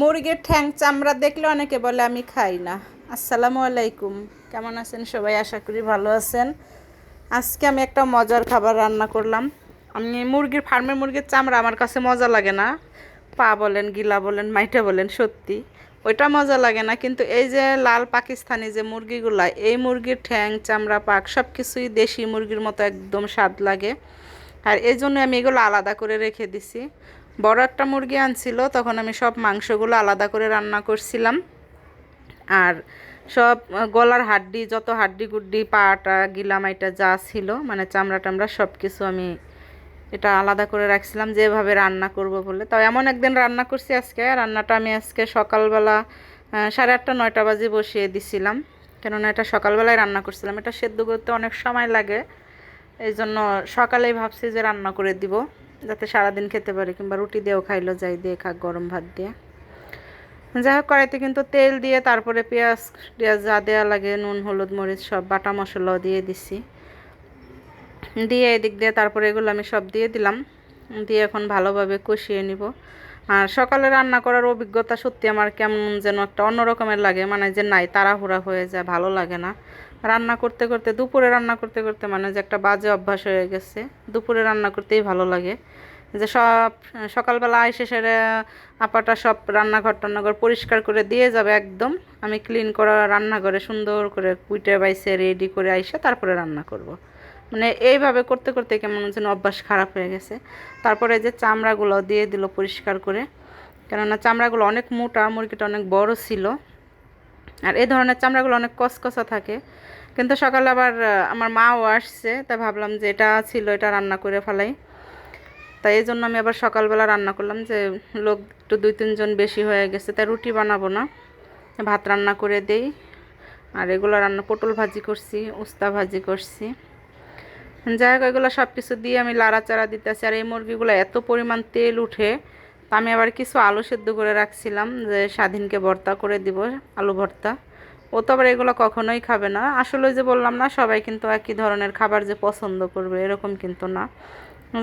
মুরগির ঠ্যাং চামড়া দেখলে অনেকে বলে, আমি খাই না। আসসালামু আলাইকুম। কেমন আছেন সবাই? আশা করি ভালো আছেন। আজকে আমি একটা মজার খাবার রান্না করলাম। আমি মুরগির ফার্মের মুরগির চামড়া আমার কাছে মজা লাগে না। পা বলেন, গিলা বলেন, মাইটা বলেন, সত্যি। ওইটা মজা লাগে না। কিন্তু এই যে লাল পাকিস্তানি যে মুরগিগুলা, এই মুরগির ঠ্যাং, চামড়া, পাক সব কিছুই দেশি মুরগির মতো একদম স্বাদ লাগে। আর এই জন্য আমি এগুলো আলাদা করে রেখে দিছি। বড় একটা মুরগি আনছিল, তখন আমি সব মাংসগুলো আলাদা করে রান্না করছিলাম। আর সব গলার হাড্ডি, যত হাড্ডি গুড্ডি পাটা, গিলাম, এটা যা ছিল মানে চামড়া টামড়া সব কিছু আমি এটা আলাদা করে রাখছিলাম, যেভাবে রান্না করব বলে। তো এমন একদিন রান্না করছি আজকে, রান্নাটা আমি আজকে সকালবেলা সাড়ে আটটা, নয়টা বাজে বসিয়ে দিছিলাম। কেননা এটা সকালবেলায় রান্না করছিলাম। এটা সেদ্ধ করতে অনেক সময় লাগে এই জন্য সকালেই ভাবছি যে রান্না করে দিব। যাতে সারাদিন খেতে পারে কিংবা রুটি দিয়েও খাইলো, যাই দিয়ে খাক গরম ভাত দিয়ে। যাই হোক, কড়াইতে কিন্তু তেল দিয়ে তারপরে পেঁয়াজ টিয়াজ যা দেওয়া লাগে, নুন, হলুদ, মরিচ সব, বাটা মশলাও দিয়ে দিছি। দিয়ে এদিক দিয়ে তারপরে এগুলো আমি সব দিয়ে দিলাম। দিয়ে এখন ভালোভাবে কষিয়ে নিব। আর সকালে রান্না করার অভিজ্ঞতা সত্যি আমার কেমন যেন একটা অন্যরকমের লাগে মানে যে নাই, তাড়াহুড়া হয়ে যায়, ভালো লাগে না। রান্না করতে করতে, দুপুরে রান্না করতে করতে মানে যে একটা বাজে অভ্যাস হয়ে গেছে, দুপুরে রান্না করতেই ভালো লাগে। যে সব, সকালবেলা আইসে সেরে আপাটা সব রান্নাঘর টান্নাঘর পরিষ্কার করে দিয়ে যাবে একদম। আমি ক্লিন করা রান্নাঘরে সুন্দর করে কুইটে বাইসে রেডি করে আইসে তারপরে রান্না করব। মানে এইভাবে করতে করতে কেমন যেন অভ্যাস খারাপ হয়ে গেছে। তারপরে যে চামড়াগুলো দিয়ে দিল পরিষ্কার করে, কেননা চামড়াগুলো অনেক মোটা, মুরগিটা অনেক বড় ছিল। আর এই ধরনের চামড়াগুলো অনেক কসকসা থাকে। কিন্তু সকালে আবার আমার মাও আসছে তাই ভাবলাম যে এটা ছিল, এটা রান্না করে ফেলাই। তাই এই জন্য আমি আবার সকালবেলা রান্না করলাম যে, লোক একটু দুই তিনজন বেশি হয়ে গেছে তাই রুটি বানাবো না। ভাত রান্না করে দেই। আর এগুলো রান্না, পটল ভাজি করছি, উস্তা ভাজি করছি। যাই হোক, এগুলো সব কিছু দিয়ে আমি লাড়াচাড়া দিতেছি। আর এই মুরগিগুলো এত পরিমাণ তেল উঠে তা আমি আবার কিছু আলু সেদ্ধ করে রাখছিলাম, যে স্বাধীনকে ভর্তা করে দিব, আলু ভর্তা। ও তো আবার এগুলো কখনোই খাবে না। আসলে যে বললাম না, সবাই কিন্তু একই ধরনের খাবার যে পছন্দ করবে, এরকম কিন্তু না।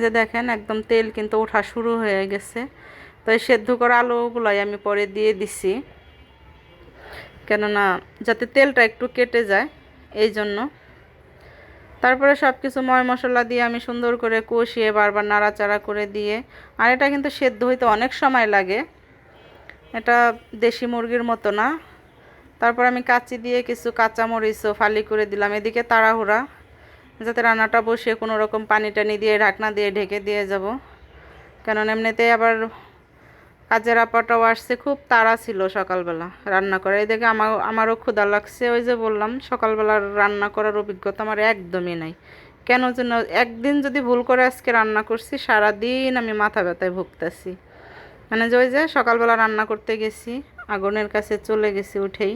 যে দেখেন, একদম তেল কিন্তু ওঠা শুরু হয়ে গেছে। তো এই সেদ্ধ করা আলুগুলাই আমি পরে দিয়ে দিছি। কেননা যাতে তেলটা একটু কেটে যায়, এই জন্য। তারপরে সব কিছু ময় মশলা দিয়ে আমি সুন্দর করে কষিয়ে বারবার নাড়াচাড়া করে দিয়ে, আর এটা কিন্তু সেদ্ধ হইতে অনেক সময় লাগে। এটা দেশি মুরগির মতো না। তারপর আমি কাচি দিয়ে কিছু কাঁচা মরিচও ফালি করে দিলাম, এদিকে তাড়াহুড়া, যাতে রান্নাটা বসিয়ে কোনো রকম পানি টানি দিয়ে ঢাকনা দিয়ে ঢেকে দিয়ে যাব। কারণ এমনিতেই আবার কাজের আপাটাও আসছে, খুব তাড়া ছিল সকালবেলা রান্না করে দেখে আমার, আমারও ক্ষুধা লাগছে, ওই যে বললাম সকালবেলার রান্না করার অভিজ্ঞতা আমার একদমই নাই। কেন যেন একদিন যদি ভুল করে আজকে রান্না করছি, সারাদিন আমি মাথা ব্যথায় ভুগতেছি। মানে যে ওই যে সকালবেলা রান্না করতে গেছি, আগুনের কাছে চলে গেছি উঠেই,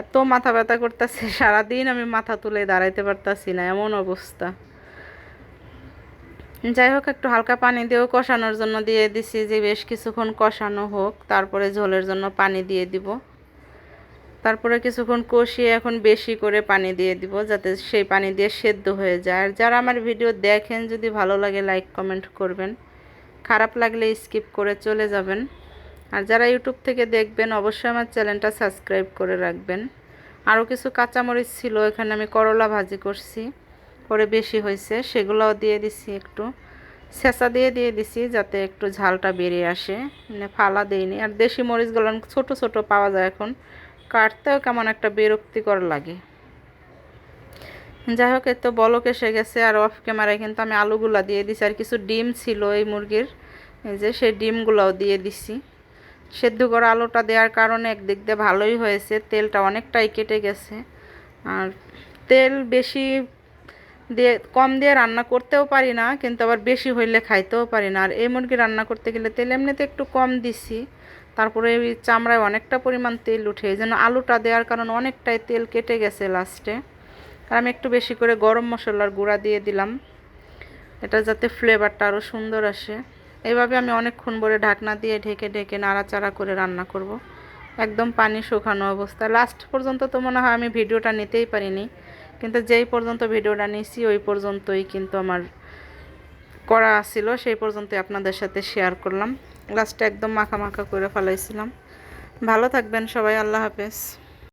এত মাথা ব্যথা করতেছে, সারাদিন আমি মাথা তুলে দাঁড়াইতে পারতাছি না, এমন অবস্থা। যাই হোক একটু হালকা পানি দিয়েও কষানোর জন্য দিয়ে দিছি যে বেশ কিছুক্ষণ কষানো হোক, তারপরে ঝোলের জন্য পানি দিয়ে দিব। তারপরে কিছুক্ষণ কষিয়ে এখন বেশি করে পানি দিয়ে দিব যাতে সেই পানি দিয়ে সেদ্ধ হয়ে যায়। আর যারা আমার ভিডিও দেখেন, যদি ভালো লাগে লাইক, কমেন্ট করবেন। খারাপ লাগলে স্কিপ করে চলে যাবেন। আর যারা ইউটিউব থেকে দেখবেন, অবশ্যই আমার চ্যানেলটা সাবস্ক্রাইব করে রাখবেন। আরও কিছু কাঁচামরিচ ছিল, এখানে আমি করলা ভাজি করছি। পরে বেশি হয়েছে, সেগুলোও দিয়ে দিছি একটু। ছেঁচা দিয়ে দিয়ে দিছি যাতে একটু ঝালটা বেরিয়ে আসে। মানে ফালা দেইনি। আর দেশি মরিচগুলো ছোট ছোট পাওয়া যায় এখন। কাটতেও কেমন একটা বিরক্তিকর লাগে। যাই হোক তো বলক এসে গেছে আর অফ ক্যামেরায় কিন্তু আমি আলুগুলা দিয়ে দিছি। আর কিছু ডিম ছিল এই মুরগির। যে সেই ডিমগুলোও দিয়ে দিছি। সেদ্ধ করা আলুটা দেওয়ার কারণে একদিক দিয়ে ভালোই হয়েছে। তেলটা অনেকটাই কেটে গেছে। আর তেল বেশি দিয়ে কম দিয়ে রান্না করতেও পারি না, কিন্তু আবার বেশি হইলে খাইতেও পারি না। আর এই মুরগি রান্না করতে গেলে তেল এমনিতে একটু কম দিছি, তারপরে এই চামড়ায় অনেকটা পরিমাণ তেল উঠে, এই জন্য আলুটা দেওয়ার কারণে অনেকটাই তেল কেটে গেছে লাস্টে আর আমি একটু বেশি করে গরম মশলার গুঁড়া দিয়ে দিলাম, এটা যাতে ফ্লেভারটা আরও সুন্দর আসে। এইভাবে আমি অনেকক্ষণ ভরে ঢাকনা দিয়ে ঢেকে ঢেকে নাড়াচাড়া করে রান্না করব। একদম পানি শুকানো অবস্থা লাস্ট পর্যন্ত তো মনে হয় আমি ভিডিওটা নিতেই পারিনি। কিন্তু যেই পর্যন্ত ভিডিওটা নিছি, ওই পর্যন্তই কিন্তু আমার করা ছিল সেই পর্যন্তই আপনাদের সাথে শেয়ার করলাম। লাস্টে একদম মাখা মাখা করে ফেলাইছিলাম। ভালো থাকবেন সবাই, আল্লাহ হাফেজ।